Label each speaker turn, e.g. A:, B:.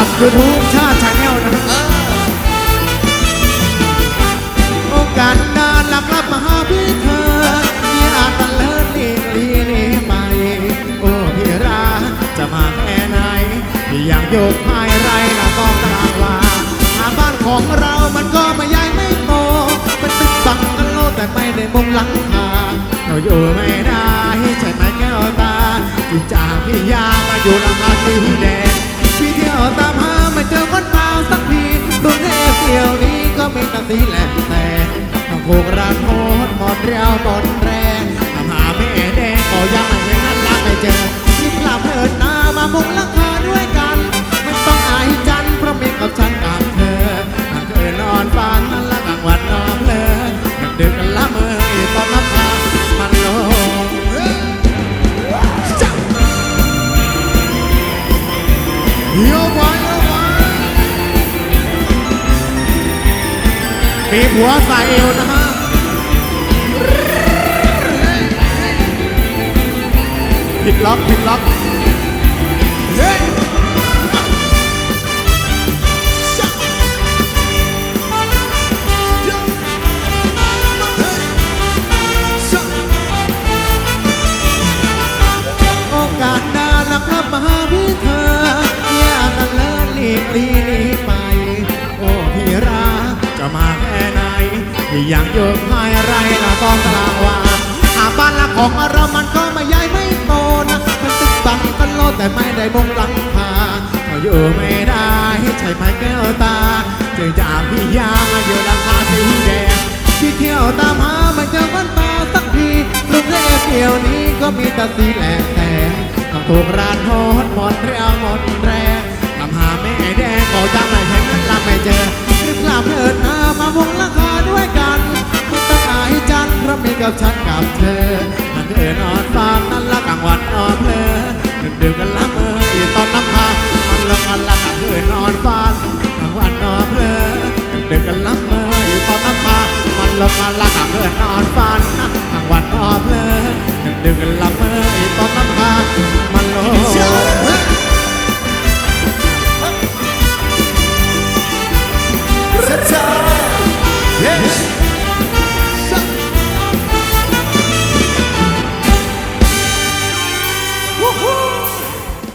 A: กับยูทูบชาติชาแนลนะฮะโอกาสนานหลักลับมาหาพี่เธอที่อาจตะเลิศลีลีลีไปโอ้พี่รักจะมาแค่ไหนพี่ยังโยกพายไรนะก็กลางว่าหาบ้านของเรามันก็ไม่ใหญ่ไม่โตเป็นตึกบังกันโลแต่ไม่ได้มุงหลังคาเราอยู่ไม่ได้ใช่ไหมแก้วตาที่จากพี่ยามาอยู่ลำพัง นี้ก็มีแตัสีแหลกแต่ต้องผูกรันโหดหมดเรียวหมดแรงตาหาแม่แดงก็ยังไม่เห็นนั้นละไม่เจอที่กลับเถิดหน้ามามุงลังคาด้วยกันไม่ต้องอายจันเพราะมีกับฉันกับเธอมันเคยนอนฝันและกลางวันนอนเลยดึกละเมออีตอนรับพามันลงโยกว้โมีผัวใส่เอวนะฮะผิดล็อกผิดล็อก ที่ยังโยกพายไรละตองกลางว่าหาบ้านละของเรามันก็ไม่ใหญ่ไม่โตนะมันตึกบังกันโลแต่ไม่ได้มงหลังคาก็อยู่ไม่ได้ใช่ไหมแก้วตาจึงจากพี่ยามาอยู่ราคาสีแดงที่เที่ยวตามหาไม่เจอวันตาสักทีกรุงเทพเที่ยวนี้ก็มีแต่สีแหลกแต่ต้องถูกร้าน กับฉันกับเธอ มันเธอนนอนฟังนั้นละกลางวันนอนเพลอดึกๆกันละเมออีตอนน้ำพามันละกันละกลางคืนนอนฟังกลา